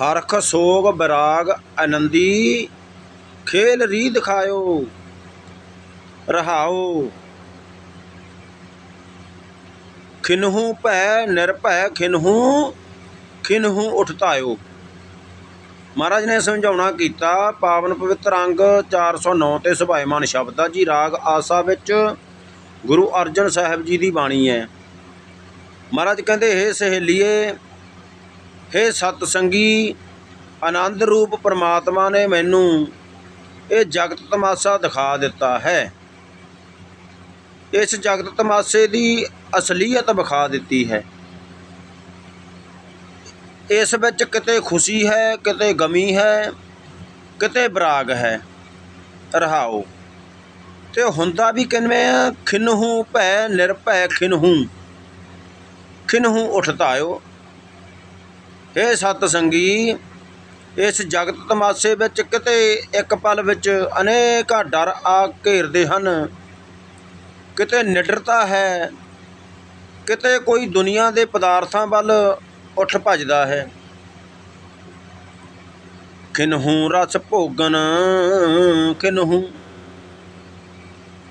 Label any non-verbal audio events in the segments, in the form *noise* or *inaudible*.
ਹਰਖ ਸੋਗ ਬਰਾਗ ਆਨੰਦੀ, ਖੇਲ ਰੀ ਦਿਖਾਇਓ, ਰਹਾਓ। ਖਿਨਹੂ ਭੈ ਨਿਰਭੈ, ਖਿਨਹੂ ਖਿਨਹੂ ਉਠਤਾਇਓ। ਮਹਾਰਾਜ ਨੇ ਸਮਝਾਉਣਾ ਕੀਤਾ, ਪਾਵਨ ਪਵਿੱਤਰ ਅੰਗ 409 ਤੇ ਸੁਭਾਇਮਾਨ ਸ਼ਬਦਾ ਜੀ ਰਾਗ ਆਸਾ ਵਿੱਚ ਗੁਰੂ ਅਰਜਨ ਸਾਹਿਬ ਜੀ ਦੀ ਬਾਣੀ ਹੈ। ਮਹਾਰਾਜ ਕਹਿੰਦੇ, ਹੇ ਸਹੇਲੀਏ ਹੇ ਸਤ ਸੰਗੀ ਆਨੰਦ ਰੂਪ ਪਰਮਾਤਮਾ ਨੇ ਮੈਨੂੰ ਇਹ ਜਗਤ ਤਮਾਸ਼ਾ ਦਿਖਾ ਦਿੱਤਾ ਹੈ। ਇਸ ਜਗਤ ਤਮਾਸ਼ੇ ਦੀ ਅਸਲੀਅਤ ਵਿਖਾ ਦਿੱਤੀ ਹੈ। ਇਸ ਵਿੱਚ ਕਿਤੇ ਖੁਸ਼ੀ ਹੈ, ਕਿਤੇ ਗਮੀ ਹੈ, ਕਿਤੇ ਬਰਾਗ ਹੈ। ਰਹਾਓ, ਤੇ ਹੁੰਦਾ ਵੀ ਕਿਨਵੇਂ ਆ, ਖਿਨਹੂ ਭੈ ਨਿਰਭੈ ਖਿਨਹੂ। ਖਿਨਹੂ ਉਠਤਾਇਓ ਇਹ ਸਤ ਸੰਗੀ ਇਸ ਜਗਤ ਤਮਾਸ਼ੇ ਵਿੱਚ ਕਿਤੇ ਇੱਕ ਪਲ ਵਿੱਚ ਅਨੇਕਾਂ ਡਰ ਆ ਘੇਰਦੇ ਹਨ। ਕਿਤੇ ਨਿਡਰਤਾ ਹੈ, ਕਿਤੇ ਕੋਈ ਦੁਨੀਆ ਦੇ ਪਦਾਰਥਾਂ ਵੱਲ ਉੱਠ ਭੱਜਦਾ ਹੈ। ਕਿਨਹੂ ਰਸ ਭੋਗਨ ਕਿਨਹੂ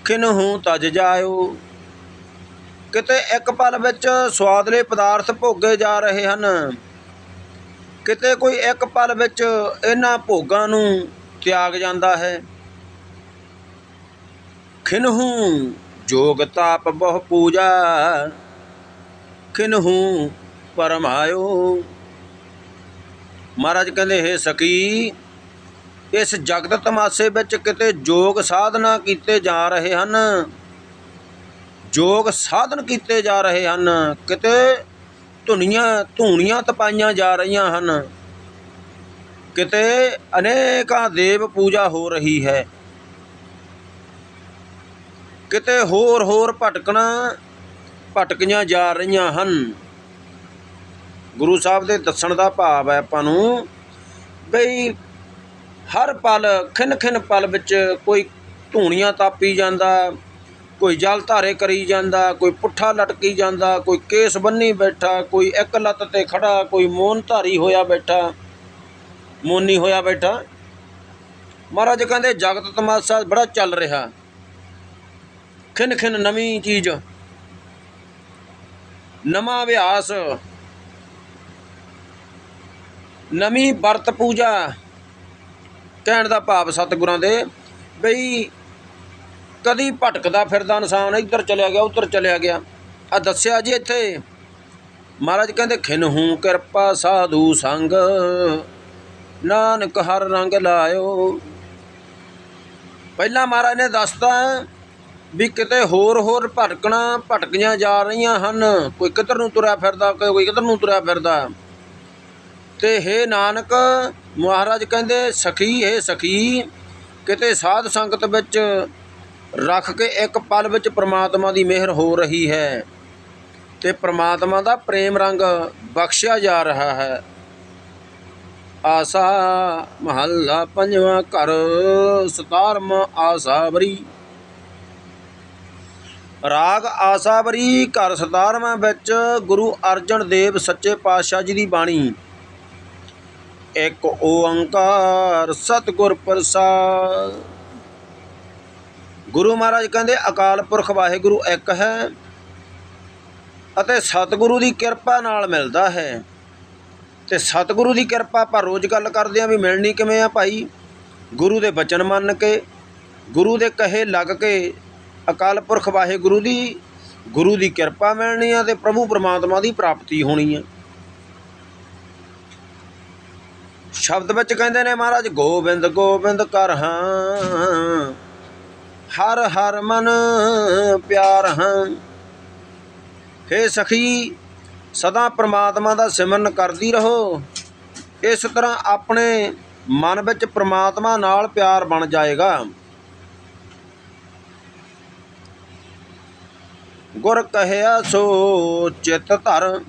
ਕਿਨਹੂ ਤਜ ਜਾਇਓ। ਕਿਤੇ ਇੱਕ ਪਲ ਵਿੱਚ ਸਵਾਦਲੇ ਪਦਾਰਥ ਭੋਗੇ ਜਾ ਰਹੇ ਹਨ। ਕਿਤੇ ਕੋਈ ਇੱਕ ਪਲ ਵਿੱਚ ਇਹਨਾਂ ਭੋਗਾਂ ਨੂੰ ਤਿਆਗ ਜਾਂਦਾ ਹੈ। ਖਿਨਹੂ ਜੋਗ ਤਾਪ ਬਹੁ ਪੂਜਾ, ਖਿਨਹੂ ਪਰਮਾਇਓ ਮਹਾਰਾਜ ਕਹਿੰਦੇ, ਹੈ ਸਕੀ ਇਸ ਜਗਤ ਤਮਾਸ਼ੇ ਵਿੱਚ ਕਿਤੇ ਜੋਗ ਸਾਧਨਾ ਕੀਤੇ ਜਾ ਰਹੇ ਹਨ। ਜੋਗ ਸਾਧਨ ਕੀਤੇ ਜਾ ਰਹੇ ਹਨ। ਕਿਤੇ ਧੁਨੀਆਂ, ਧੂਣੀਆਂ ਤਪਾਈਆਂ ਜਾ ਰਹੀਆਂ ਹਨ। ਕਿਤੇ ਅਨੇਕਾਂ ਦੇਵ ਪੂਜਾ ਹੋ ਰਹੀ ਹੈ। ਕਿਤੇ ਹੋਰ ਹੋਰ ਭਟਕਣਾ, ਭਟਕੀਆਂ ਜਾ ਰਹੀਆਂ ਹਨ। ਗੁਰੂ ਸਾਹਿਬ ਦੇ ਦੱਸਣ ਦਾ ਭਾਵ ਹੈ ਆਪਾਂ ਨੂੰ ਬਈ ਹਰ ਪਲ ਖਿੰਨ ਖਿੰਨ ਪਲ ਵਿੱਚ ਕੋਈ ਧੂਣੀਆਂ ਤਾਪੀ ਜਾਂਦਾ ਕੋਈ ਜਲ ਧਾਰੇ ਕਰੀ ਜਾਂਦਾ, ਕੋਈ ਪੁੱਠਾ ਲਟਕੀ ਜਾਂਦਾ, ਕੋਈ ਕੇਸ ਬੰਨੀ ਬੈਠਾ, ਕੋਈ ਇੱਕ ਲੱਤ ਤੇ ਖੜਾ, ਕੋਈ ਮੋਨ ਧਾਰੀ ਹੋਇਆ ਬੈਠਾ, ਮੋਨੀ ਹੋਇਆ ਬੈਠਾ। ਮਹਾਰਾਜ ਕਹਿੰਦੇ, ਜਗਤ ਤਮਾਸ਼ਾ ਬੜਾ ਚੱਲ ਰਿਹਾ। ਖਿੰਨ ਖਿੰਨ ਨਵੀਂ ਚੀਜ਼। ਨਵਾਂ ਅਭਿਆਸ। ਨਵੀਂ ਵਰਤ ਪੂਜਾ। ਕਹਿਣ ਦਾ ਭਾਵ ਸਤਿਗੁਰਾਂ ਦੇ, ਬਈ ਕਦੀ ਭਟਕਦਾ ਫਿਰਦਾ ਇਨਸਾਨ ਇੱਧਰ ਚਲਿਆ ਗਿਆ, ਉੱਧਰ ਚਲਿਆ ਗਿਆ। ਆ ਦੱਸਿਆ ਜੀ ਇੱਥੇ, ਮਹਾਰਾਜ ਕਹਿੰਦੇ, ਖਿਨ ਹੂੰ ਕਿਰਪਾ ਸਾਧੂ ਸੰਗ, ਨਾਨਕ ਹਰ ਰੰਗ ਲਾਇਓ। ਪਹਿਲਾਂ ਮਹਾਰਾਜ ਨੇ ਦੱਸਤਾ ਵੀ ਕਿਤੇ ਹੋਰ ਹੋਰ ਭਟਕਣਾ, ਭਟਕੀਆਂ ਜਾ ਰਹੀਆਂ ਹਨ। ਕੋਈ ਕਿੱਧਰ ਨੂੰ ਤੁਰਿਆ ਫਿਰਦਾ, ਕੋਈ ਕਿੱਧਰ ਨੂੰ ਤੁਰਿਆ ਫਿਰਦਾ। ਤੇ ਹੇ ਨਾਨਕ, ਮਹਾਰਾਜ ਕਹਿੰਦੇ, ਸਖੀ, ਹੈ ਸਖੀ, ਕਿਤੇ ਸਾਧ ਸੰਗਤ ਵਿੱਚ ਰੱਖ ਕੇ ਇੱਕ ਪਲ ਵਿੱਚ ਪ੍ਰਮਾਤਮਾ ਦੀ ਮਿਹਰ ਹੋ ਰਹੀ ਹੈ ਤੇ ਪ੍ਰਮਾਤਮਾ ਦਾ ਪ੍ਰੇਮ ਰੰਗ ਬਖਸ਼ਿਆ ਜਾ ਰਿਹਾ ਹੈ। ਆਸਾ ਮਹੱਲਾ ਪੰਜਵਾਂ ਘਰ 17ਵਾਂ ਆਸਾਵਰੀ ਰਾਗ ਆਸਾਵਰੀ ਘਰ 17ਵਾਂ ਵਿੱਚ ਗੁਰੂ ਅਰਜਨ ਦੇਵ ਸੱਚੇ ਪਾਤਸ਼ਾਹ ਜੀ ਦੀ ਬਾਣੀ। ਇੱਕ ਓੰਕਾਰ ਸਤਿਗੁਰ ਪ੍ਰਸਾਦ। ਗੁਰੂ ਮਹਾਰਾਜ ਕਹਿੰਦੇ, ਅਕਾਲ ਪੁਰਖ ਵਾਹਿਗੁਰੂ ਇੱਕ ਹੈ ਅਤੇ ਸਤਿਗੁਰੂ ਦੀ ਕਿਰਪਾ ਨਾਲ ਮਿਲਦਾ ਹੈ। ਤੇ ਸਤਿਗੁਰੂ ਦੀ ਕਿਰਪਾ ਆਪਾਂ ਰੋਜ਼ ਗੱਲ ਕਰਦੇ ਆਂ ਵੀ ਮਿਲਣੀ ਕਿਵੇਂ ਆ ਭਾਈ? ਗੁਰੂ ਦੇ ਬਚਨ ਮੰਨ ਕੇ, ਗੁਰੂ ਦੇ ਕਹੇ ਲੱਗ ਕੇ ਅਕਾਲ ਪੁਰਖ ਵਾਹਿਗੁਰੂ ਦੀ, ਗੁਰੂ ਦੀ ਕਿਰਪਾ ਮਿਲਣੀ ਆ ਤੇ ਪ੍ਰਭੂ ਪਰਮਾਤਮਾ ਦੀ ਪ੍ਰਾਪਤੀ ਹੋਣੀ ਆ। ਸ਼ਬਦ ਵਿੱਚ ਕਹਿੰਦੇ ਨੇ ਮਹਾਰਾਜ, ਗੋਬਿੰਦ ਗੋਬਿੰਦ ਕਰ ਹਾਂ ਹਰ ਹਰ ਮਨ ਪਿਆਰ ਹਾਂ। ਹੇ ਸਖੀ, ਸਦਾ ਪ੍ਰਮਾਤਮਾ ਦਾ ਸਿਮਰਨ ਕਰਦੀ ਰਹੋ। ਇਸ ਤਰ੍ਹਾਂ ਆਪਣੇ ਮਨ ਵਿੱਚ ਪ੍ਰਮਾਤਮਾ ਨਾਲ ਪਿਆਰ ਬਣ ਜਾਏਗਾ। ਗੁਰ ਕਹਿਆ ਸੋ ਚਿਤ ਧਰ।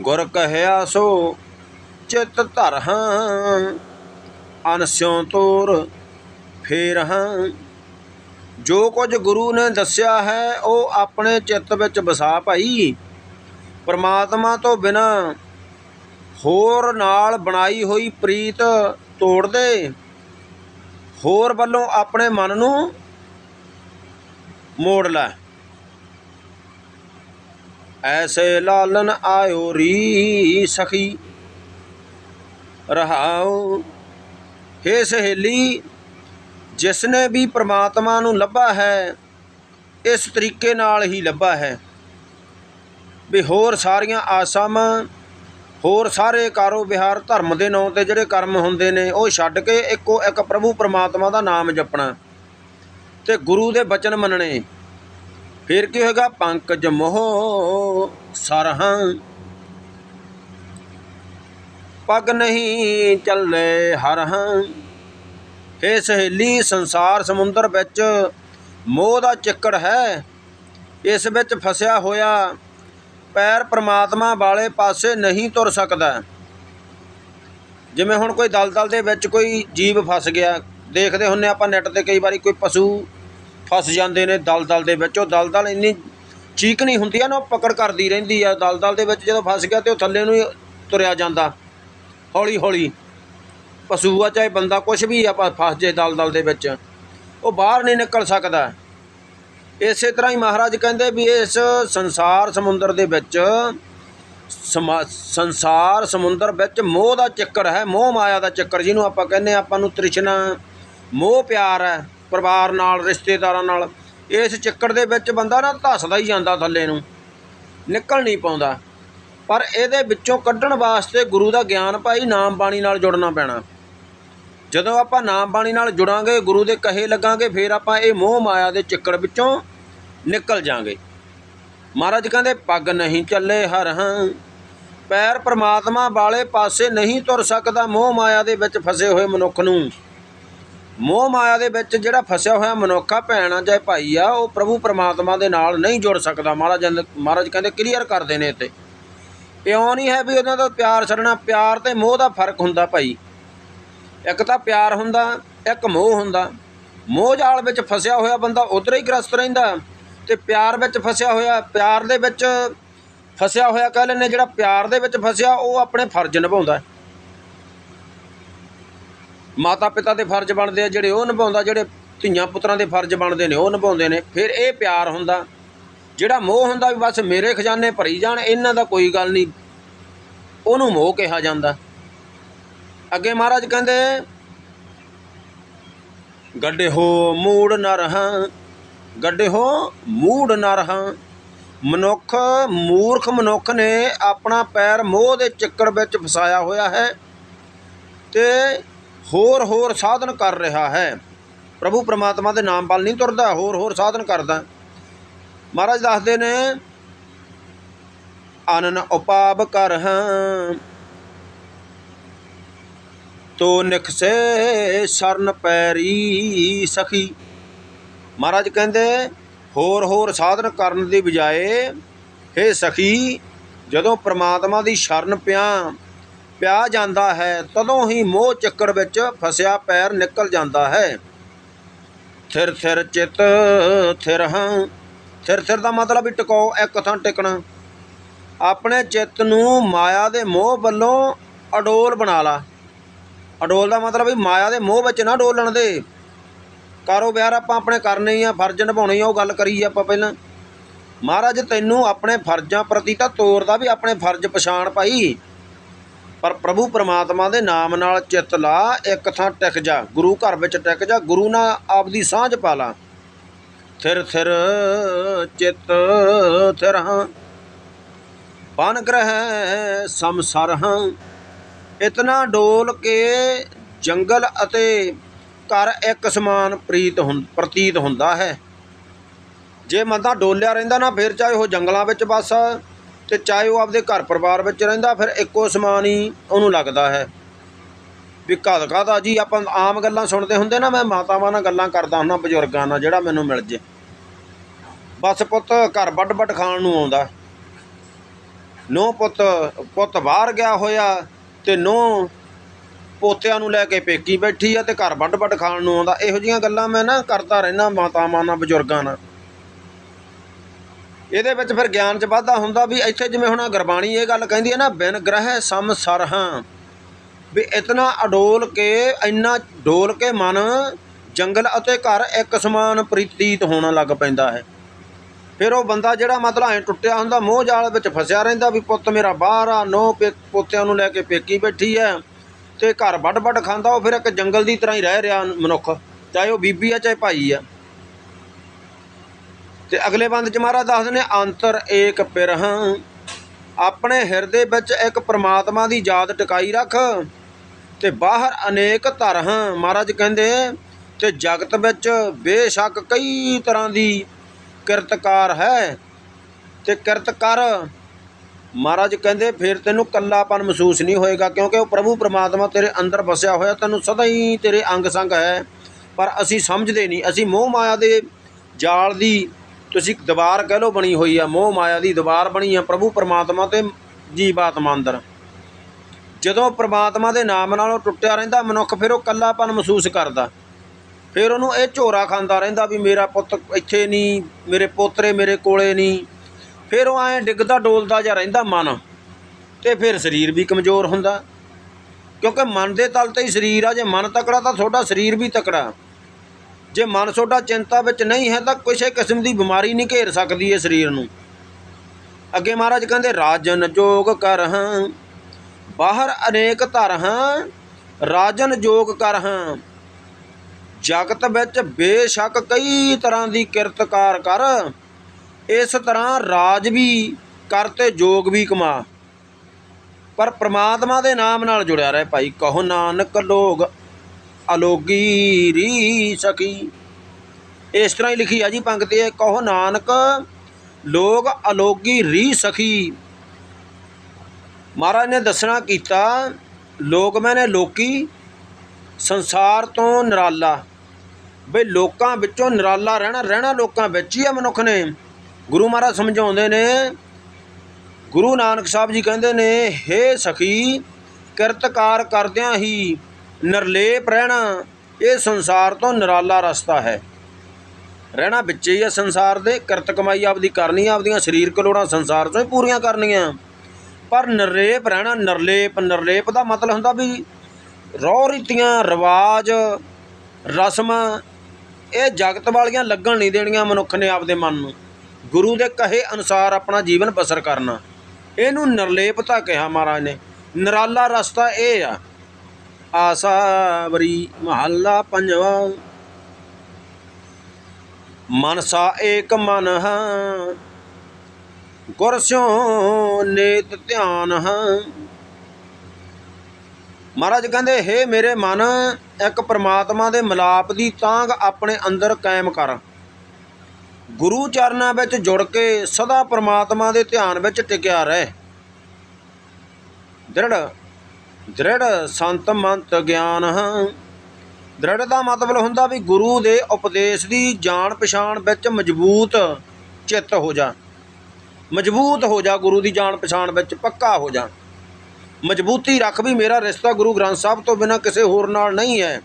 ਗੁਰ ਕਹਿਆ ਸੋ ਚਿਤ ਧਰ ਹਾਂ। ਅਨਸਿਉ ਤੋਰ ਫੇਰ ਹਾਂ ਜੋ ਕੁਝ ਗੁਰੂ ਨੇ ਦੱਸਿਆ ਹੈ, ਉਹ ਆਪਣੇ ਚਿੱਤ ਵਿੱਚ ਵਸਾ ਭਾਈ। ਪਰਮਾਤਮਾ ਤੋਂ ਬਿਨਾ ਹੋਰ ਨਾਲ ਬਣਾਈ ਹੋਈ ਪ੍ਰੀਤ ਤੋੜ ਦੇ। ਹੋਰ ਵੱਲੋਂ ਆਪਣੇ ਮਨ ਨੂੰ ਮੋੜ ਲੈ। ਐਸੇ ਲਾਲਨ ਆਇਓ ਰੀ ਸਖੀ। ਰਹਾਉ ਹੇ ਸਹੇਲੀ ਜਿਸ ਨੇ ਵੀ ਪ੍ਰਮਾਤਮਾ ਨੂੰ ਲੱਭਾ ਹੈ, ਇਸ ਤਰੀਕੇ ਨਾਲ ਹੀ ਲੱਭਾ ਹੈ। ਵੀ ਹੋਰ ਸਾਰੀਆਂ ਆਸਾਮਾਂ ਹੋਰ ਸਾਰੇ ਕਾਰੋ ਵਿਹਾਰ ਧਰਮ ਦੇ ਨਾਂ ਤੇ ਜਿਹੜੇ ਕਰਮ ਹੁੰਦੇ ਨੇ, ਉਹ ਛੱਡ ਕੇ ਇੱਕੋ ਇੱਕ ਪ੍ਰਭੂ ਪਰਮਾਤਮਾ ਦਾ ਨਾਮ ਜਪਣਾ ਤੇ ਗੁਰੂ ਦੇ ਬਚਨ ਮੰਨਣੇ। ਫਿਰ ਕੀ ਹੋਏਗਾ? ਪੰਕਜ ਮੋਹ ਸਰਹਾਂ। ਪਗ ਨਹੀਂ ਚੱਲੇ ਹਰਹਾਂ। ਇਹ ਸਹੇਲੀ, ਸੰਸਾਰ ਸਮੁੰਦਰ ਵਿੱਚ ਮੋਹ ਦਾ ਚਿੱਕੜ ਹੈ। ਇਸ ਵਿੱਚ ਫਸਿਆ ਹੋਇਆ ਪੈਰ ਪ੍ਰਮਾਤਮਾ ਵਾਲੇ ਪਾਸੇ ਨਹੀਂ ਤੁਰ ਸਕਦਾ। ਜਿਵੇਂ ਹੁਣ ਕੋਈ ਦਲਦਲ ਦੇ ਵਿੱਚ ਕੋਈ ਜੀਵ ਫਸ ਗਿਆ, ਦੇਖਦੇ ਹੁੰਨੇ ਆਪਾਂ ਨੈੱਟ ਤੇ ਕਈ ਵਾਰੀ ਕੋਈ ਪਸ਼ੂ ਫਸ ਜਾਂਦੇ ਨੇ ਦਲਦਲ ਦੇ ਵਿੱਚ। ਉਹ ਦਲਦਲ ਇੰਨੀ ਚੀਕਣੀ ਹੁੰਦੀ ਆ ਨਾ, ਉਹ ਪਕੜ ਕਰਦੀ ਰਹਿੰਦੀ ਆ। ਦਲਦਲ ਦੇ ਵਿੱਚ ਜਦੋਂ ਫਸ ਗਿਆ ਤੇ ਉਹ ਥੱਲੇ ਨੂੰ ਹੀ ਤੁਰਿਆ ਜਾਂਦਾ ਹੌਲੀ ਹੌਲੀ ਪਸ਼ੂ ਆ ਚਾਹੇ ਬੰਦਾ ਕੁਝ ਵੀ ਆਪਾਂ ਫਸ ਜੇ ਦਲਦਲ ਦੇ ਵਿੱਚ ਉਹ ਬਾਹਰ ਨਹੀਂ ਨਿਕਲ ਸਕਦਾ। ਇਸੇ ਤਰ੍ਹਾਂ ਹੀ ਮਹਾਰਾਜ ਕਹਿੰਦੇ ਵੀ ਇਸ ਸੰਸਾਰ ਸਮੁੰਦਰ ਦੇ ਵਿੱਚ ਸਮਾ- ਸੰਸਾਰ ਸਮੁੰਦਰ ਵਿੱਚ ਮੋਹ ਦਾ ਚੱਕਰ ਹੈ ਮੋਹ ਮਾਇਆ ਦਾ ਚੱਕਰ ਜਿਹਨੂੰ ਆਪਾਂ ਕਹਿੰਦੇ ਹਾਂ, ਆਪਾਂ ਨੂੰ ਤ੍ਰਿਸ਼ਨਾ ਮੋਹ ਪਿਆਰ ਹੈ ਪਰਿਵਾਰ ਨਾਲ ਰਿਸ਼ਤੇਦਾਰਾਂ ਨਾਲ ਇਸ ਚੱਕਰ ਦੇ ਵਿੱਚ ਬੰਦਾ ਨਾ ਧੱਸਦਾ ਹੀ ਜਾਂਦਾ ਥੱਲੇ ਨੂੰ ਨਿਕਲ ਨਹੀਂ ਪਾਉਂਦਾ। ਪਰ ਇਹਦੇ ਵਿੱਚੋਂ ਕੱਢਣ ਵਾਸਤੇ ਗੁਰੂ ਦਾ ਗਿਆਨ ਭਾਈ ਨਾਮ ਬਾਣੀ ਨਾਲ ਜੁੜਨਾ ਪੈਣਾ। ਜਦੋਂ ਆਪਾਂ ਨਾਮ ਬਾਣੀ ਨਾਲ ਜੁੜਾਂਗੇ, ਗੁਰੂ ਦੇ ਕਹੇ ਲੱਗਾਂਗੇ, ਫਿਰ ਆਪਾਂ ਇਹ ਮੋਹ ਮਾਇਆ ਦੇ ਚੱਕਰ ਵਿੱਚੋਂ ਨਿਕਲ ਜਾਾਂਗੇ। ਮਹਾਰਾਜ ਕਹਿੰਦੇ, ਪੱਗ ਨਹੀਂ ਚੱਲੇ ਹਰ ਹਾਂ। ਪੈਰ ਪ੍ਰਮਾਤਮਾ ਵਾਲੇ ਪਾਸੇ ਨਹੀਂ ਤੁਰ ਸਕਦਾ, ਮੋਹ ਮਾਇਆ ਦੇ ਵਿੱਚ ਫਸੇ ਹੋਏ ਮਨੁੱਖ ਨੂੰ। ਮੋਹ ਮਾਇਆ ਦੇ ਵਿੱਚ ਜਿਹੜਾ ਫਸਿਆ ਹੋਇਆ ਮਨੁੱਖਾ ਭੈਣ ਆ, ਚਾਹੇ ਭਾਈ ਆ, ਉਹ ਪ੍ਰਭੂ ਪ੍ਰਮਾਤਮਾ ਦੇ ਨਾਲ ਨਹੀਂ ਜੁੜ ਸਕਦਾ। ਮਹਾਰਾਜ ਮਹਾਰਾਜ ਕਹਿੰਦੇ ਕਲੀਅਰ ਕਰਦੇ ਨੇ ਇੱਥੇ। ਇਉਂ ਨਹੀਂ ਹੈ ਵੀ ਉਹਨਾਂ ਦਾ ਪਿਆਰ ਛੱਡਣਾ, ਪਿਆਰ ਤੇ ਮੋਹ ਦਾ ਫ਼ਰਕ ਹੁੰਦਾ ਭਾਈ। ਇੱਕ ਤਾਂ ਪਿਆਰ ਹੁੰਦਾ, ਇੱਕ ਮੋਹ ਹੁੰਦਾ। ਮੋਹ ਜਾਲ ਵਿੱਚ ਫਸਿਆ ਹੋਇਆ ਬੰਦਾ ਉਧਰ ਹੀ ਗ੍ਰਸਤ ਰਹਿੰਦਾ ਤੇ ਪਿਆਰ ਵਿੱਚ ਫਸਿਆ ਹੋਇਆ, ਪਿਆਰ ਦੇ ਵਿੱਚ ਫਸਿਆ ਹੋਇਆ ਕਹਿ ਲੈਂਦੇ ਜਿਹੜਾ ਪਿਆਰ ਦੇ ਵਿੱਚ ਫਸਿਆ, ਉਹ ਆਪਣੇ ਫਰਜ਼ ਨਿਭਾਉਂਦਾ ਮਾਤਾ ਪਿਤਾ ਦੇ ਫਰਜ਼ ਬਣਦੇ ਆ, ਜਿਹੜੇ ਉਹ ਨਿਭਾਉਂਦਾ, ਜਿਹੜੇ ਧੀਆਂ ਪੁੱਤਰਾਂ ਦੇ ਫਰਜ਼ ਬਣਦੇ ਨੇ, ਉਹ ਨਿਭਾਉਂਦੇ ਨੇ। ਫਿਰ ਇਹ ਪਿਆਰ ਹੁੰਦਾ। ਜਿਹੜਾ ਮੋਹ ਹੁੰਦਾ ਵੀ ਬਸ ਮੇਰੇ ਖਜ਼ਾਨੇ ਭਰੀ ਜਾਣ, ਇਹਨਾਂ ਦਾ ਕੋਈ ਗੱਲ ਨਹੀਂ। ਉਹਨੂੰ ਮੋਹ ਕਿਹਾ ਜਾਂਦਾ। ਅੱਗੇ ਮਹਾਰਾਜ ਕਹਿੰਦੇ, ਗੱਡੇ ਹੋ ਮੂੜ ਨ ਰਹਾਂ, ਗੱਡੇ ਹੋ ਮੂੜ ਨ ਰਹਾਂ। ਮਨੁੱਖ, ਮੂਰਖ ਮਨੁੱਖ ਨੇ ਆਪਣਾ ਪੈਰ ਮੋਹ ਦੇ ਚੱਕਰ ਵਿੱਚ ਫਸਾਇਆ ਹੋਇਆ ਹੈ ਤੇ ਹੋਰ ਹੋਰ ਸਾਧਨ ਕਰ ਰਿਹਾ ਹੈ। ਪ੍ਰਭੂ ਪ੍ਰਮਾਤਮਾ ਦੇ ਨਾਮ ਵੱਲ ਨਹੀਂ ਤੁਰਦਾ ਹੋਰ ਹੋਰ ਸਾਧਨ ਕਰਦਾ। ਮਹਾਰਾਜ ਦੱਸਦੇ ਨੇ, ਅਨਨ ਉਪਾਵ ਕਰ ਹਾਂ ਤੋ ਨਿਖਸੇ ਸ਼ਰਨ ਪੈਰੀ ਸਖੀ। ਮਹਾਰਾਜ ਕਹਿੰਦੇ, ਹੋਰ ਹੋਰ ਸਾਧਨ ਕਰਨ ਦੀ ਬਜਾਏ, ਹੇ ਸਖੀ, ਜਦੋਂ ਪ੍ਰਮਾਤਮਾ ਦੀ ਸ਼ਰਨ ਪਿਆ ਪਿਆ ਜਾਂਦਾ ਹੈ, ਤਦੋਂ ਹੀ ਮੋਹ ਚੱਕਰ ਵਿੱਚ ਫਸਿਆ ਪੈਰ ਨਿਕਲ ਜਾਂਦਾ ਹੈ। ਥਿਰ ਥਿਰ ਚਿਤ ਥਿਰ ਹਾਂ ਥਿਰ ਥਿਰ ਦਾ ਮਤਲਬ ਵੀ ਟਿਕਾਓ, ਇੱਕ ਥਾਂ ਟਿਕਣਾ। ਆਪਣੇ ਚਿੱਤ ਨੂੰ ਮਾਇਆ ਦੇ ਮੋਹ ਵੱਲੋਂ ਅਡੋਲ ਬਣਾ ਲਾ। ਅਡੋਲ ਦਾ ਮਤਲਬ ਵੀ ਮਾਇਆ ਦੇ ਮੋਹ ਵਿੱਚ ਨਾ ਡੋਲਣ ਦੇ। ਕਾਰੋਬਾਰ ਆਪਾਂ ਆਪਣੇ ਕਰਨੇ ਹੀ ਆ, ਫਰਜ਼ ਨਿਭਾਉਣੇ ਆ, ਉਹ ਗੱਲ ਕਰੀ ਆਪਾਂ ਪਹਿਲਾਂ। ਮਹਾਰਾਜ, ਤੈਨੂੰ ਆਪਣੇ ਫਰਜ਼ਾਂ ਪ੍ਰਤੀ ਤਾਂ ਤੋਰਦਾ ਵੀ ਆਪਣੇ ਫਰਜ਼ ਪਛਾਣ ਭਾਈ। ਪਰ ਪ੍ਰਭੂ ਪਰਮਾਤਮਾ ਦੇ ਨਾਮ ਨਾਲ ਚਿੱਤ ਲਾ, ਇੱਕ ਥਾਂ ਟਿਕ ਜਾ, ਗੁਰੂ ਘਰ ਵਿੱਚ ਟਿਕ ਜਾ, ਗੁਰੂ ਨਾਲ ਆਪਦੀ ਸਾਂਝ ਪਾ ਲਾ। ਥਿਰ ਥਿਰ ਚਿੱਤ ਥਿਰਹਾਂ ਬਨ ਗ੍ਰਹਿ ਸਮਸਰਹਾਂ ਇਤਨਾ ਡੋਲ ਕੇ ਜੰਗਲ ਅਤੇ ਘਰ ਇੱਕ ਸਮਾਨ ਪ੍ਰੀਤ ਹੁੰ, ਪ੍ਰਤੀਤ ਹੁੰਦਾ ਹੈ। ਜੇ ਬੰਦਾ ਡੋਲਿਆ ਰਹਿੰਦਾ ਨਾ, ਫਿਰ ਚਾਹੇ ਉਹ ਜੰਗਲਾਂ ਵਿੱਚ ਵਸਾ ਤੇ ਚਾਹੇ ਉਹ ਆਪਦੇ ਘਰ ਪਰਿਵਾਰ ਵਿੱਚ ਰਹਿੰਦਾ, ਫਿਰ ਇੱਕੋ ਸਮਾਨ ਹੀ ਉਹਨੂੰ ਲੱਗਦਾ ਹੈ। ਵੀ ਘਰ ਕਾਹਦਾ ਜੀ, ਆਪਾਂ ਆਮ ਗੱਲਾਂ ਸੁਣਦੇ ਹੁੰਦੇ ਨਾ, ਮੈਂ ਮਾਤਾਵਾਂ ਨਾਲ ਗੱਲਾਂ ਕਰਦਾ ਹੁੰਦਾ, ਬਜ਼ੁਰਗਾਂ ਨਾਲ, ਜਿਹੜਾ ਮੈਨੂੰ ਮਿਲ ਜੇ। ਬਸ ਪੁੱਤ ਘਰ ਵੱਡ ਵੱਡ ਖਾਣ ਨੂੰ ਆਉਂਦਾ। ਨੋ ਪੁੱਤ ਪੁੱਤ ਬਾਹਰ ਗਿਆ ਹੋਇਆ ਤੇ ਨੋ ਪੋਤਿਆਂ ਨੂੰ ਲੈ ਕੇ ਪੇਕੀ ਬੈਠੀ ਆ ਤੇ ਘਰ ਵੱਡ ਵੱਡ ਖਾਣ ਨੂੰ ਆਉਂਦਾ। ਇਹੋ ਜੀਆਂ ਗੱਲਾਂ ਮੈਂ ਨਾ ਕਰਦਾ ਰਹਿਣਾ ਮਾਤਾਵਾਂ ਨਾਲ, ਬਜ਼ੁਰਗਾਂ ਨਾਲ। ਇਹਦੇ ਵਿੱਚ ਫਿਰ ਗਿਆਨ 'ਚ ਵਾਧਾ ਹੁੰਦਾ ਵੀ ਇੱਥੇ ਜਿਵੇਂ ਹੁਣ ਗੁਰਬਾਣੀ ਇਹ ਗੱਲ ਕਹਿੰਦੀ ਹੈ ਨਾ, ਬਿਨ ਗ੍ਰਹਿ ਸਮ ਸਰਹਾਂ। ਵੀ ਇਤਨਾ ਅਡੋਲ ਕੇ, ਇੰਨਾ ਡੋਲ ਕੇ ਮਨ ਜੰਗਲ ਅਤੇ ਘਰ ਇੱਕ ਸਮਾਨ ਪ੍ਰੀਤੀਤ ਹੋਣ ਲੱਗ ਪੈਂਦਾ ਹੈ। ਫਿਰ ਉਹ ਬੰਦਾ ਜਿਹੜਾ ਮਤਲਬ ਐ ਟੁੱਟਿਆ ਹੁੰਦਾ, ਮੋਹ ਜਾਲ ਵਿੱਚ ਫਸਿਆ ਰਹਿੰਦਾ ਵੀ ਪੁੱਤ ਮੇਰਾ ਬਾਹਰ ਆ, ਨੋ ਪੇ ਪੋਤਿਆਂ ਨੂੰ ਲੈ ਕੇ ਪੇਕੀ ਬੈਠੀ ਐ ਤੇ ਘਰ ਵੱਡ ਵੱਡ ਖਾਂਦਾ, ਉਹ ਫਿਰ ਇੱਕ ਜੰਗਲ ਦੀ ਤਰ੍ਹਾਂ ਹੀ ਰਹਿ ਰਿਹਾ ਮਨੁੱਖ, ਚਾਹੇ ਉਹ ਬੀਬੀ ਆ ਚਾਹੇ ਭਾਈ ਆ ਤੇ ਅਗਲੇ ਬੰਦ ਚ ਮਹਾਰਾਜ ਦੱਸਦੇ ਨੇ, ਅੰਤਰ ਏਕ ਪਿਰਹਾਂ, ਆਪਣੇ ਹਿਰਦੇ ਵਿੱਚ ਇੱਕ ਪ੍ਰਮਾਤਮਾ ਦੀ ਯਾਦ ਟਿਕਾਈ ਰੱਖ ਤੇ ਬਾਹਰ ਅਨੇਕ ਧਰਹਾਂ। ਮਹਾਰਾਜ ਕਹਿੰਦੇ, ਤੇ ਜਗਤ ਵਿੱਚ ਬੇਸ਼ੱਕ ਕਈ ਤਰ੍ਹਾਂ ਦੀ ਕਿਰਤਕਾਰ ਹੈ ਤੇ ਕਿਰਤ ਕਰ ਮਹਾਰਾਜ ਕਹਿੰਦੇ ਫਿਰ ਤੈਨੂੰ ਕੱਲਾਪਨ ਮਹਿਸੂਸ ਨਹੀਂ ਹੋਏਗਾ, ਕਿਉਂਕਿ ਉਹ ਪ੍ਰਭੂ ਪ੍ਰਮਾਤਮਾ ਤੇਰੇ ਅੰਦਰ ਵਸਿਆ ਹੋਇਆ, ਤੈਨੂੰ ਸਦਾ ਹੀ ਤੇਰੇ ਅੰਗ ਸੰਗ ਹੈ। ਪਰ ਅਸੀਂ ਸਮਝਦੇ ਨਹੀਂ, ਅਸੀਂ ਮੋਹ ਮਾਇਆ ਦੇ ਜਾਲ ਦੀ ਤੁਸੀਂ ਦੀਵਾਰ ਕਹਿ ਲਓ ਬਣੀ ਹੋਈ ਆ, ਮੋਹ ਮਾਇਆ ਦੀ ਦੀਵਾਰ ਬਣੀ ਆ ਪ੍ਰਭੂ ਪ੍ਰਮਾਤਮਾ ਤੇ ਜੀਵਾਤਮਾ ਅੰਦਰ। ਜਦੋਂ ਪ੍ਰਮਾਤਮਾ ਦੇ ਨਾਮ ਨਾਲ ਉਹ ਟੁੱਟਿਆ ਰਹਿੰਦਾ, ਮਨੁੱਖ ਫਿਰ ਉਹ ਕੱਲਾਪਨ ਮਹਿਸੂਸ ਕਰਦਾ। ਫਿਰ ਉਹਨੂੰ ਇਹ ਝੋਰਾ ਖਾਂਦਾ ਰਹਿੰਦਾ ਵੀ ਮੇਰਾ ਪੁੱਤ ਇੱਥੇ ਨਹੀਂ, ਮੇਰੇ ਪੋਤਰੇ ਮੇਰੇ ਕੋਲੇ ਨਹੀਂ। ਫਿਰ ਉਹ ਐਂ ਡਿੱਗਦਾ ਡੋਲਦਾ ਜਾਂ ਰਹਿੰਦਾ ਮਨ ਤੇ ਫਿਰ ਸਰੀਰ ਵੀ ਕਮਜ਼ੋਰ ਹੁੰਦਾ। ਕਿਉਂਕਿ ਮਨ ਦੇ ਤਲ ਤੇ ਹੀ ਸਰੀਰ ਆ, ਜੇ ਮਨ ਤਕੜਾ ਤਾਂ ਤੁਹਾਡਾ ਸਰੀਰ ਵੀ ਤਕੜਾ। ਜੇ ਮਨ ਤੁਹਾਡਾ ਚਿੰਤਾ ਵਿੱਚ ਨਹੀਂ ਹੈ ਤਾਂ ਕਿਸੇ ਕਿਸਮ ਦੀ ਬਿਮਾਰੀ ਨਹੀਂ ਘੇਰ ਸਕਦੀ ਇਹ ਸਰੀਰ ਨੂੰ। ਅੱਗੇ ਮਹਾਰਾਜ ਕਹਿੰਦੇ, ਰਾਜਨ ਜੋਗ ਕਰਹਾਂ, ਬਾਹਰ ਅਨੇਕ ਧਰਹਾਂ, ਰਾਜਨ ਜੋਗ ਕਰਹਾਂ। ਜਗਤ ਵਿੱਚ ਬੇਸ਼ੱਕ ਕਈ ਤਰ੍ਹਾਂ ਦੀ ਕਿਰਤਕਾਰ ਕਰ, ਇਸ ਤਰ੍ਹਾਂ ਰਾਜ ਵੀ ਕਰ ਤੇ ਜੋਗ ਵੀ ਕਮਾ। ਪਰ ਪ੍ਰਮਾਤਮਾ ਦੇ ਨਾਮ ਨਾਲ ਜੁੜਿਆ ਰਹੇ ਭਾਈ, ਕਹੋ ਨਾਨਕ ਲੋਗ ਅਲੋਗੀ ਰੀ ਸਕੀ ਇਸ ਤਰ੍ਹਾਂ ਹੀ ਲਿਖੀ ਆ ਜੀ ਪੰਕਤੀ, ਇਹ ਕਹੋ ਨਾਨਕ ਲੋਗ ਅਲੋਗੀ ਰੀ ਸਖੀ। ਮਹਾਰਾਜ ਨੇ ਦੱਸਣਾ ਕੀਤਾ, ਲੋਕ ਮੈਨੇ ਲੋਕੀ, ਸੰਸਾਰ ਤੋਂ ਨਿਰਾਲਾ। ਬਈ ਲੋਕਾਂ ਵਿੱਚੋਂ ਨਿਰਾਲਾ ਰਹਿਣਾ ਰਹਿਣਾ ਲੋਕਾਂ ਵਿੱਚ ਹੀ ਆ ਮਨੁੱਖ ਨੇ। ਗੁਰੂ ਮਹਾਰਾਜ ਸਮਝਾਉਂਦੇ ਨੇ, ਗੁਰੂ ਨਾਨਕ ਸਾਹਿਬ ਜੀ ਕਹਿੰਦੇ ਨੇ, ਹੇ ਸਖੀ, ਕਿਰਤਕਾਰ ਕਰਦਿਆਂ ਹੀ ਨਿਰਲੇਪ ਰਹਿਣਾ, ਇਹ ਸੰਸਾਰ ਤੋਂ ਨਿਰਾਲਾ ਰਸਤਾ ਹੈ। ਰਹਿਣਾ ਵਿੱਚ ਹੀ ਹੈ ਸੰਸਾਰ ਦੇ, ਕਿਰਤ ਕਮਾਈ ਆਪਦੀ ਕਰਨੀ ਆ, ਆਪਦੀਆਂ ਸਰੀਰਕ ਲੋੜਾਂ ਸੰਸਾਰ ਤੋਂ ਹੀ ਪੂਰੀਆਂ ਕਰਨੀਆਂ। ਪਰ ਨਿਰਲੇਪ ਰਹਿਣਾ, ਨਿਰਲੇਪ ਨਿਰਲੇਪ ਦਾ ਮਤਲਬ ਹੁੰਦਾ ਵੀ ਰੌ ਰੀਤੀਆਂ ਰਿਵਾਜ, ਰਸਮਾਂ ਇਹ ਜਗਤ ਵਾਲੀਆਂ ਲੱਗਣ ਨਹੀਂ ਦੇਣੀਆਂ ਮਨੁੱਖ ਨੇ ਆਪਦੇ ਮਨ ਨੂੰ। ਗੁਰੂ ਦੇ ਕਹੇ ਅਨੁਸਾਰ ਆਪਣਾ ਜੀਵਨ ਬਸਰ ਕਰਨਾ। ਇਹਨੂੰ ਨਿਰਲੇਪਤਾ ਕਿਹਾ ਮਹਾਰਾਜ ਨੇ। ਨਿਰਾਲਾ ਰਸਤਾ ਇਹ ਆ। ਆਸਾਵਰੀ ਮਹੱਲਾ ਪੰਜਵਾ। ਮਨਸਾ ਏਕ ਮਨ ਹੈ। ਗੁਰ ਸਿਓ ਨੇਤ ਧਿਆਨ ਹੈ। ਮਹਾਰਾਜ ਕਹਿੰਦੇ, ਹੇ ਮੇਰੇ ਮਨ, ਇੱਕ ਪ੍ਰਮਾਤਮਾ ਦੇ ਮਿਲਾਪ ਦੀ ਤਾਂਗ ਆਪਣੇ ਅੰਦਰ ਕਾਇਮ ਕਰ। ਗੁਰੂ ਚਰਨਾਂ ਵਿੱਚ ਜੁੜ ਕੇ ਸਦਾ ਪ੍ਰਮਾਤਮਾ ਦੇ ਧਿਆਨ ਵਿੱਚ ਟਿਕਿਆ ਰਹਿ। ਦ੍ਰਿੜ ਦ੍ਰਿੜ ਸੰਤ ਮੰਤ ਗਿਆਨ। ਹਾਂ ਦ੍ਰਿੜ ਦਾ ਮਤਲਬ ਹੁੰਦਾ ਵੀ ਗੁਰੂ ਦੇ ਉਪਦੇਸ਼ ਦੀ ਜਾਣ ਪਛਾਣ ਵਿੱਚ ਮਜ਼ਬੂਤ ਚਿੱਤ ਹੋ ਜਾ। ਮਜ਼ਬੂਤ ਹੋ ਜਾ, ਗੁਰੂ ਦੀ ਜਾਣ ਪਛਾਣ ਵਿੱਚ ਪੱਕਾ ਹੋ ਜਾ। ਮਜ਼ਬੂਤੀ ਰੱਖ ਵੀ ਮੇਰਾ ਰਿਸ਼ਤਾ ਗੁਰੂ ਗ੍ਰੰਥ ਸਾਹਿਬ ਤੋਂ ਬਿਨਾ ਕਿਸੇ ਹੋਰ ਨਾਲ ਨਹੀਂ ਹੈ।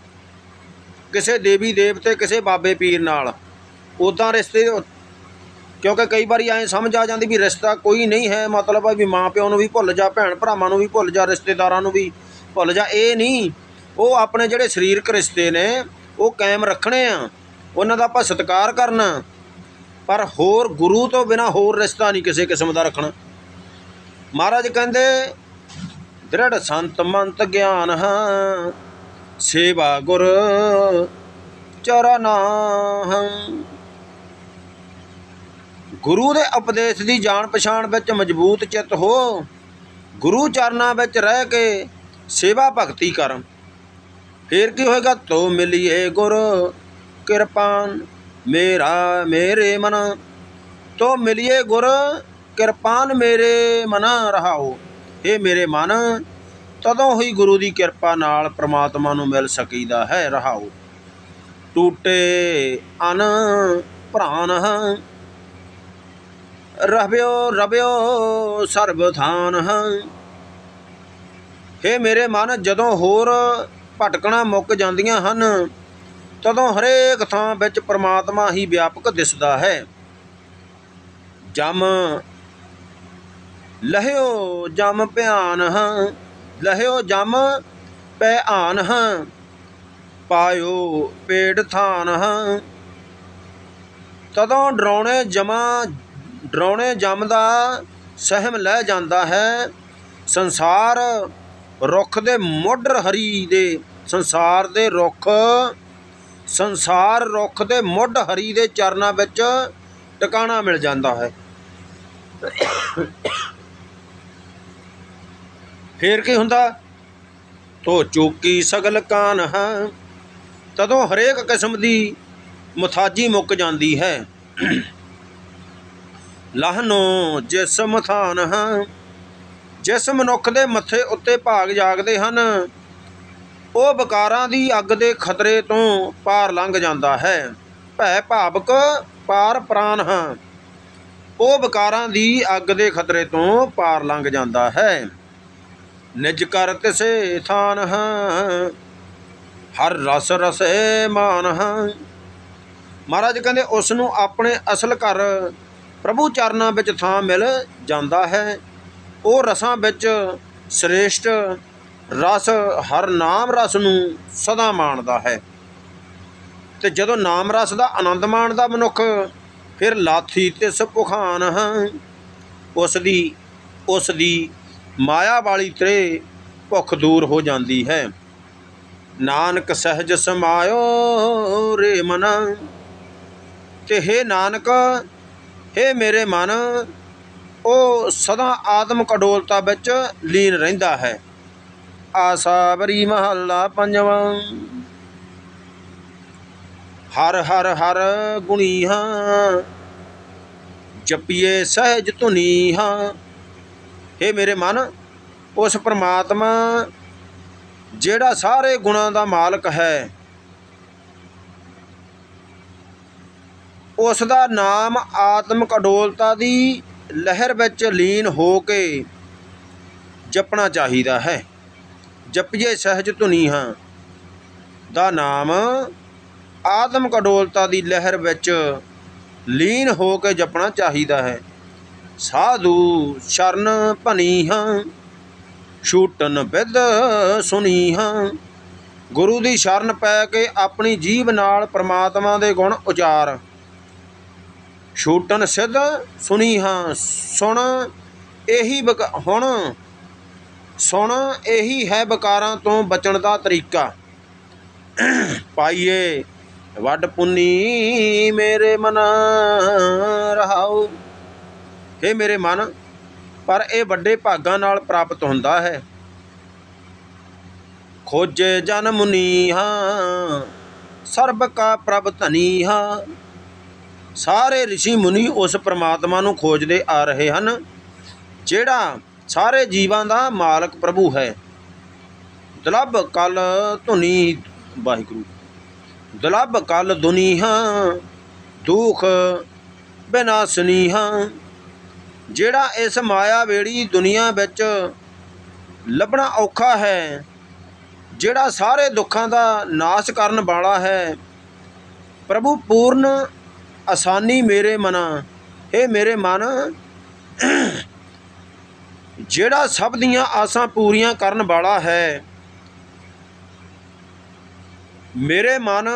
ਕਿਸੇ ਦੇਵੀ ਦੇਵਤੇ ਕਿਸੇ ਬਾਬੇ ਪੀਰ ਨਾਲ। ਉਦਾਂ ਰਿਸ਼ਤੇ ਕਿਉਂਕਿ ਕਈ ਵਾਰੀ ਐਂ ਸਮਝ ਆ ਜਾਂਦੀ ਵੀ ਰਿਸ਼ਤਾ ਕੋਈ ਨਹੀਂ ਹੈ। ਮਤਲਬ ਆ ਵੀ ਮਾਂ ਪਿਓ ਨੂੰ ਵੀ ਭੁੱਲ ਜਾ, ਭੈਣ ਭਰਾਵਾਂ ਨੂੰ ਵੀ ਭੁੱਲ ਜਾ, ਰਿਸ਼ਤੇਦਾਰਾਂ ਨੂੰ ਵੀ ਭੁੱਲ ਜਾ। ਇਹ ਨਹੀਂ। ਉਹ ਆਪਣੇ ਜਿਹੜੇ ਸਰੀਰਕ ਰਿਸ਼ਤੇ ਨੇ, ਉਹ ਕਾਇਮ ਰੱਖਣੇ ਆ। ਉਹਨਾਂ ਦਾ ਆਪਾਂ ਸਤਿਕਾਰ ਕਰਨਾ। ਪਰ ਹੋਰ ਗੁਰੂ ਤੋਂ ਬਿਨਾ ਹੋਰ ਰਿਸ਼ਤਾ ਨਹੀਂ ਕਿਸੇ ਕਿਸਮ ਦਾ ਰੱਖਣਾ। ਮਹਾਰਾਜ ਕਹਿੰਦੇ ਦ੍ਰਿੜ ਸੰਤ ਮੰਤ ਗਿਆਨ ਹਾਂ, ਸੇਵਾ ਗੁਰ ਚਰਨਾਹ ਗੁਰੂ ਦੇ ਉਪਦੇਸ਼ ਦੀ ਜਾਣ ਪਛਾਣ ਵਿੱਚ ਮਜ਼ਬੂਤ ਚਿੱਤ ਹੋ, ਗੁਰੂ ਚਰਨਾਂ ਵਿੱਚ ਰਹਿ ਕੇ ਸੇਵਾ ਭਗਤੀ ਕਰ। ਫੇਰ ਕੀ ਹੋਏਗਾ? ਤੋ ਮਿਲੀਏ ਗੁਰ ਕਿਰਪਾਨ ਮੇਰਾ ਮੇਰੇ ਮਨ। ਤੋ ਮਿਲੀਏ ਗੁਰ ਕਿਰਪਾਨ ਮੇਰੇ ਮਨ ਰਹਾਓ। ਇਹ ਮੇਰੇ ਮਨ, ਤਦੋਂ ਹੀ ਗੁਰੂ ਦੀ ਕਿਰਪਾ ਨਾਲ ਪ੍ਰਮਾਤਮਾ ਨੂੰ ਮਿਲ ਸਕੀਦਾ ਹੈ ਰਹਾਓ ਟੂਟੇ ਅਨ ਭਰਾਨ ਰਬਿਓ ਰਬਿਓ ਸਰਬ ਥਾਨ ਹੇ ਮੇਰੇ ਮਨ, ਜਦੋਂ ਹੋਰ ਭਟਕਣਾ ਮੁੱਕ ਜਾਂਦੀਆਂ ਹਨ, ਤਦੋਂ ਹਰੇਕ ਥਾਂ ਵਿੱਚ ਪ੍ਰਮਾਤਮਾ ਹੀ ਵਿਆਪਕ ਦਿਸਦਾ ਹੈ। ਜਮ ਲਹਿਓ ਜਮ ਭਿਆਨ ਹਾਂ, ਲਹਿਓ ਜਮ ਪੈ ਆਨ ਹਾਂ, ਪਾਇਓ ਪੇੜ ਥਾਨ ਹਾਂ। ਤਦੋਂ ਡਰਾਉਣੇ ਜਮਾ, ਡਰਾਉਣੇ ਜਮ ਦਾ ਸਹਿਮ ਲੈ ਜਾਂਦਾ ਹੈ। ਸੰਸਾਰ ਰੁੱਖ ਦੇ ਮੋਢਰ ਹਰੀ ਦੇ, ਸੰਸਾਰ ਦੇ ਰੁੱਖ, ਸੰਸਾਰ ਰੁੱਖ ਦੇ ਮੁੱਢ ਹਰੀ ਦੇ ਚਰਨਾਂ ਵਿੱਚ ਟਿਕਾਣਾ ਮਿਲ ਜਾਂਦਾ ਹੈ। ਫੇਰ ਕੀ ਹੁੰਦਾ? ਤੋ ਚੂਕੀ ਸਗਲ ਕਾਨ ਤਦੋਂ ਹਰੇਕ ਕਿਸਮ ਦੀ ਮੁਥਾਜੀ ਮੁੱਕ ਜਾਂਦੀ ਹੈ। ਲਹਨੋ ਜਿਸਮ ਥਾਨ ਹੈ, ਜਿਸ ਮਨੁੱਖ ਦੇ ਮੱਥੇ ਉੱਤੇ ਭਾਗ ਜਾਗਦੇ ਹਨ, ਉਹ ਵਿਕਾਰਾਂ ਦੀ ਅੱਗ ਦੇ ਖਤਰੇ ਤੋਂ ਪਾਰ ਲੰਘ ਜਾਂਦਾ ਹੈ। ਭੈ ਭਾਵਕ ਪਾਰ ਪ੍ਰਾਨ ਹਾਂ, ਉਹ ਵਿਕਾਰਾਂ ਦੀ ਅੱਗ ਦੇ ਖਤਰੇ ਤੋਂ ਪਾਰ ਲੰਘ ਜਾਂਦਾ ਹੈ। ਨਿਜ ਕਰ ਤਿਸੇ ਥਾਨ ਹਾਂ, ਹਰ ਰਸ ਰਸੇ ਮਾਨ ਹਾਂ। ਮਹਾਰਾਜ ਕਹਿੰਦੇ, ਉਸ ਨੂੰ ਆਪਣੇ ਅਸਲ ਘਰ ਪ੍ਰਭੂ ਚਰਨਾਂ ਵਿੱਚ ਥਾਂ ਮਿਲ ਜਾਂਦਾ ਹੈ। ਉਹ ਰਸਾਂ ਵਿੱਚ ਸ੍ਰੇਸ਼ਟ ਰਸ, ਹਰ ਨਾਮ ਰਸ ਨੂੰ ਸਦਾ ਮਾਣਦਾ ਹੈ। ਤੇ ਜਦੋਂ ਨਾਮ ਰਸ ਦਾ ਆਨੰਦ ਮਾਣਦਾ ਮਨੁੱਖ, ਫਿਰ ਲਾਥੀ ਤਿਸ ਭੁਖਾਨ ਹਾਂ। ਉਸ ਦੀ ਉਸ ਦੀ ਮਾਇਆ ਵਾਲੀ ਤਰੇ ਭੁੱਖ ਦੂਰ ਹੋ ਜਾਂਦੀ ਹੈ। ਨਾਨਕ ਸਹਿਜ ਸਮਾਇਓ ਰੇ ਮਨ। ਤੇ ਹੈ ਨਾਨਕ, ਹੈ ਮੇਰੇ ਮਨ ਉਹ ਸਦਾ ਆਤਮਕ ਅਡੋਲਤਾ ਵਿੱਚ ਲੀਨ ਰਹਿੰਦਾ ਹੈ। ਆਸਾ ਬਰੀ ਮਹੱਲਾ ਪੰਜਵਾਂ। ਹਰ ਹਰ ਹਰ ਗੁਣੀ ਹਾਂ, ਜਪੀਏ ਸਹਿਜ ਧੁਨੀ ਹਾਂ। हे ਮੇਰੇ ਮਨ, ਉਸ ਪਰਮਾਤਮਾ ਜਿਹੜਾ ਸਾਰੇ ਗੁਣਾਂ ਦਾ ਮਾਲਕ ਹੈ ਉਸ ਦਾ ਨਾਮ ਆਤਮਿਕ ਅਡੋਲਤਾ ਦੀ ਲਹਿਰ ਵਿੱਚ ਲੀਨ ਹੋ ਕੇ ਜਪਣਾ ਚਾਹੀਦਾ ਹੈ। ਜਪੀਏ ਸਹਿਜ ਧੁਨੀ ਹਾਂ ਦਾ ਨਾਮ ਆਤਮਿਕ ਅਡੋਲਤਾ ਦੀ ਲਹਿਰ ਵਿੱਚ ਲੀਨ ਹੋ ਕੇ ਜਪਣਾ ਚਾਹੀਦਾ ਹੈ। ਸਾਧੂ ਸ਼ਰਨ ਭਨੀ ਹਾਂ ਛੂਟਨ ਵਿਦ ਸੁਣੀ ਹਾਂ ਗੁਰੂ ਦੀ ਸ਼ਰਨ ਪੈ ਕੇ ਆਪਣੀ ਜੀਬ ਨਾਲ ਪ੍ਰਮਾਤਮਾ ਦੇ ਗੁਣ ਉਚਾਰ। ਛੂਟਨ ਸਿੱਧ ਸੁਣੀ ਹਾਂ ਸੁਣ ਇਹੀ ਬਕ- ਹੁਣ ਸੁਣ ਇਹੀ ਹੈ ਬਕਾਰਾਂ ਤੋਂ ਬਚਣ ਦਾ ਤਰੀਕਾ। ਪਾਈਏ ਵੱਡ ਪੁੰਨੀ ਮੇਰੇ ਮਨ ਰਹਾਉ। हे ਮੇਰੇ ਮਨ ਪਰ ਇਹ ਵੱਡੇ ਭਾਗਾਂ ਨਾਲ ਪ੍ਰਾਪਤ ਹੁੰਦਾ ਹੈ ਖੋਜੇ ਜਨ ਮੁਨੀ ਹਾਂ ਸਰਬ ਕਾ ਪ੍ਰਭ ਧਨੀ ਹਾਂ ਸਾਰੇ ઋષਿ ਮੁਨੀ ਉਸ ਪ੍ਰਮਾਤਮਾ ਨੂੰ ਖੋਜਦੇ ਆ ਰਹੇ ਹਨ ਜਿਹੜਾ ਸਾਰੇ ਜੀਵਾਂ ਦਾ ਮਾਲਕ ਪ੍ਰਭੂ ਹੈ ਦੁਲੱਭ ਕਲ ਧੁਨੀ ਵਾਹਿਗੁਰੂ ਦੁਲੱਭ ਕਲ ਦੁਨੀਹਾ ਦੁਖ ਬਿਨਾਸਨੀਹਾ ਜਿਹੜਾ ਇਸ ਮਾਇਆ ਵੇੜੀ ਦੁਨੀਆ ਵਿੱਚ ਲੱਭਣਾ ਔਖਾ ਹੈ, ਜਿਹੜਾ ਸਾਰੇ ਦੁੱਖਾਂ ਦਾ ਨਾਸ਼ ਕਰਨ ਵਾਲਾ ਹੈ, ਪ੍ਰਭੂ ਪੂਰਨ ਆਸਾਨੀ ਮੇਰੇ ਮਨਾ ਇਹ ਮੇਰੇ ਮਨ, ਜਿਹੜਾ ਸਭ ਦੀਆਂ ਆਸਾਂ ਪੂਰੀਆਂ ਕਰਨ ਵਾਲਾ ਹੈ, ਮੇਰੇ ਮਨ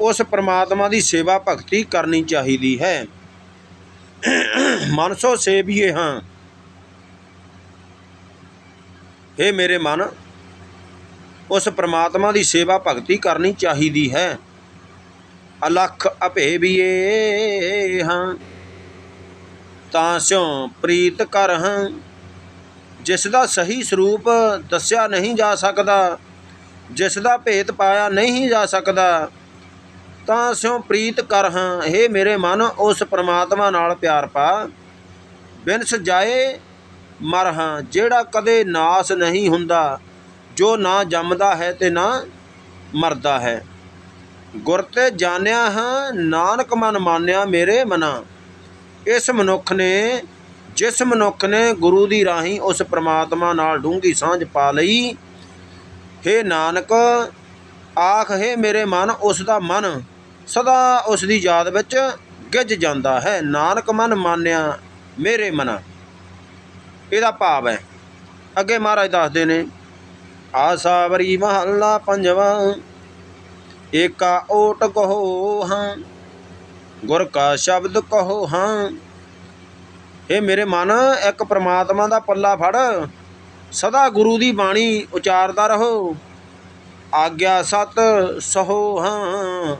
ਉਸ ਪ੍ਰਮਾਤਮਾ ਦੀ ਸੇਵਾ ਭਗਤੀ ਕਰਨੀ ਚਾਹੀਦੀ ਹੈ। ਮਨਸੋ ਸੇਵੀਏ ਹਾਂ। हे ਮੇਰੇ ਮਨ, ਉਸ ਪ੍ਰਮਾਤਮਾ ਦੀ ਸੇਵਾ ਭਗਤੀ ਕਰਨੀ ਚਾਹੀਦੀ ਹੈ। ਅਲਖ ਅਭੇਵੀਏ ਹਾਂ। ਤਾਂ ਸਿਉ ਪ੍ਰੀਤ ਕਰ ਹਾਂ। ਜਿਸ ਦਾ ਸਹੀ ਸਰੂਪ ਦੱਸਿਆ ਨਹੀਂ ਜਾ ਸਕਦਾ, ਜਿਸ ਦਾ ਭੇਤ ਪਾਇਆ ਨਹੀਂ ਜਾ ਸਕਦਾ ਤਾਂ ਸਿਉ ਪ੍ਰੀਤ ਕਰ ਹਾਂ हे ਮੇਰੇ ਮਨ, ਉਸ ਪ੍ਰਮਾਤਮਾ ਨਾਲ ਪਿਆਰ ਪਾ। ਬਿਨਸ ਜਾਏ ਮਰ ਹਾਂ, ਜਿਹੜਾ ਕਦੇ ਨਾਸ ਨਹੀਂ ਹੁੰਦਾ, ਜੋ ਨਾ ਜੰਮਦਾ ਹੈ ਤੇ ਨਾ ਮਰਦਾ ਹੈ। ਗੁਰ ਤੇ ਜਾਣਿਆ ਹਾਂ, ਨਾਨਕ ਮਨ ਮਾਨਿਆ ਮੇਰੇ ਮਨਾ। ਇਸ ਮਨੁੱਖ ਨੇ, ਜਿਸ ਮਨੁੱਖ ਨੇ ਗੁਰੂ ਦੀ ਰਾਹੀਂ ਉਸ ਪ੍ਰਮਾਤਮਾ ਨਾਲ ਡੂੰਗੀ ਸਾਂਝ ਪਾ ਲਈ, ਹੇ ਨਾਨਕ, ਆਖ, ਹੈ ਮੇਰੇ ਮਨ, ਉਸ ਦਾ ਮਨ ਸਦਾ ਉਸ ਦੀ ਯਾਦ ਵਿੱਚ ਗਿੱਜ ਜਾਂਦਾ ਹੈ। ਨਾਨਕ ਮਨ ਮਾਨਿਆ ਮੇਰੇ ਮਨ। ਇਹਦਾ ਭਾਵ ਹੈ। ਅੱਗੇ ਮਹਾਰਾਜ ਦੱਸਦੇ ਨੇ ਆਸਾਵਰੀ ਮਹੱਲਾ ਪੰਜਵਾਂ, ਏਕਾ ਓਟ ਕਹੋ ਹਾਂ, ਗੁਰ ਕਾ ਸ਼ਬਦ ਕਹੋ ਹਾਂ। ਇਹ ਮੇਰੇ ਮਨ, ਇੱਕ ਪ੍ਰਮਾਤਮਾ ਦਾ ਪੱਲਾ ਫੜ। ਸਦਾ ਗੁਰੂ ਦੀ ਬਾਣੀ ਉਚਾਰਦਾ ਰਹੋ। ਆਗਿਆ ਸਤ ਸਹੋ ਹਾਂ।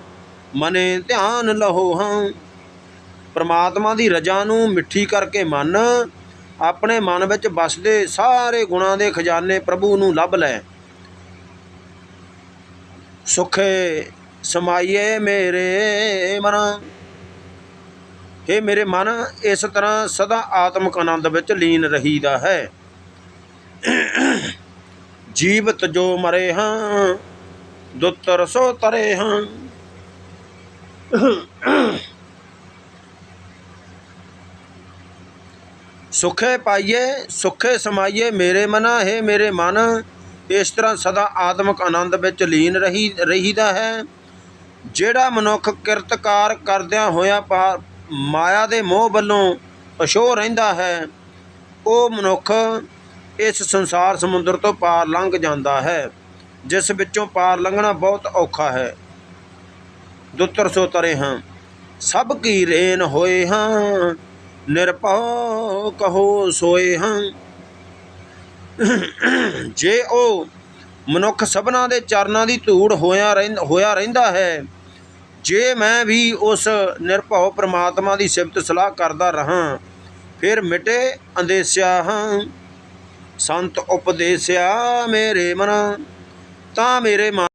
ਮਨੇ ਧਿਆਨ ਲਹੋ ਹਾਂ ਪਰਮਾਤਮਾ ਦੀ ਰਜਾ ਨੂੰ ਮਿੱਠੀ ਕਰਕੇ ਮਨ। ਆਪਣੇ ਮਨ ਵਿੱਚ ਵਸਦੇ ਸਾਰੇ ਗੁਣਾਂ ਦੇ ਖਜ਼ਾਨੇ ਪ੍ਰਭੂ ਨੂੰ ਲੱਭ ਲੈ। ਸੁਖੇ ਸਮਾਈਏ ਮੇਰੇ ਮਨ। ਇਹ ਮੇਰੇ ਮਨ, ਇਸ ਤਰ੍ਹਾਂ ਸਦਾ ਆਤਮਿਕ ਆਨੰਦ ਵਿੱਚ ਲੀਨ ਰਹੀਦਾ ਹੈ। ਜੀਵਤ ਜੋ ਮਰੇ ਹਾਂ, ਦੁੱਤਰ ਸੋ ਤਰੇ ਹਾਂ। *coughs* ਸੁਖੇ ਪਾਈਏ, ਸੁਖੇ ਸਮਾਈਏ ਮੇਰੇ ਮਨਾ, ਹੈ ਮੇਰੇ ਮਨ। ਇਸ ਤਰ੍ਹਾਂ ਸਦਾ ਆਤਮਿਕ ਆਨੰਦ ਵਿੱਚ ਲੀਨ ਰਹੀ, ਰਹੀਦਾ ਹੈ। ਜਿਹੜਾ ਮਨੁੱਖ ਕਿਰਤਕਾਰ ਕਰਦਿਆਂ ਹੋਇਆਂ ਪਾ ਮਾਇਆ ਦੇ ਮੋਹ ਵੱਲੋਂ ਅਸ਼ੋਹ ਰਹਿੰਦਾ ਹੈ, ਉਹ ਮਨੁੱਖ ਇਸ ਸੰਸਾਰ ਸਮੁੰਦਰ ਤੋਂ ਪਾਰ ਲੰਘ ਜਾਂਦਾ ਹੈ, ਜਿਸ ਵਿੱਚੋਂ ਪਾਰ ਲੰਘਣਾ ਬਹੁਤ ਔਖਾ ਹੈ। ਦੁੱਤਰ ਸੋ ਤਰੇ ਹਾਂ। ਸਭ ਕੀ ਰੇਨ ਹੋਏ ਹਾਂ, ਨਿਰਭਉ ਕਹੋ ਸੋਏ ਹਾਂ। ਜੇ ਉਹ ਮਨੁੱਖ ਸਭਨਾ ਦੇ ਚਰਨਾਂ ਦੀ ਧੂੜ ਹੋਇਆ ਹੋਇਆ ਰਹਿੰਦਾ ਹੈ, ਜੇ ਮੈਂ ਵੀ ਉਸ ਨਿਰਭਉ ਪ੍ਰਮਾਤਮਾ ਦੀ ਸਿਫਤ ਸਲਾਹ ਕਰਦਾ ਰਹਾ, ਫਿਰ ਮਿਟੇ ਅੰਦੇਸਿਆ ਹਾਂ। ਸੰਤ ਉਪਦੇਸਿਆ ਮੇਰੇ ਮਨ, ਤਾਂ ਮੇਰੇ ਮਨ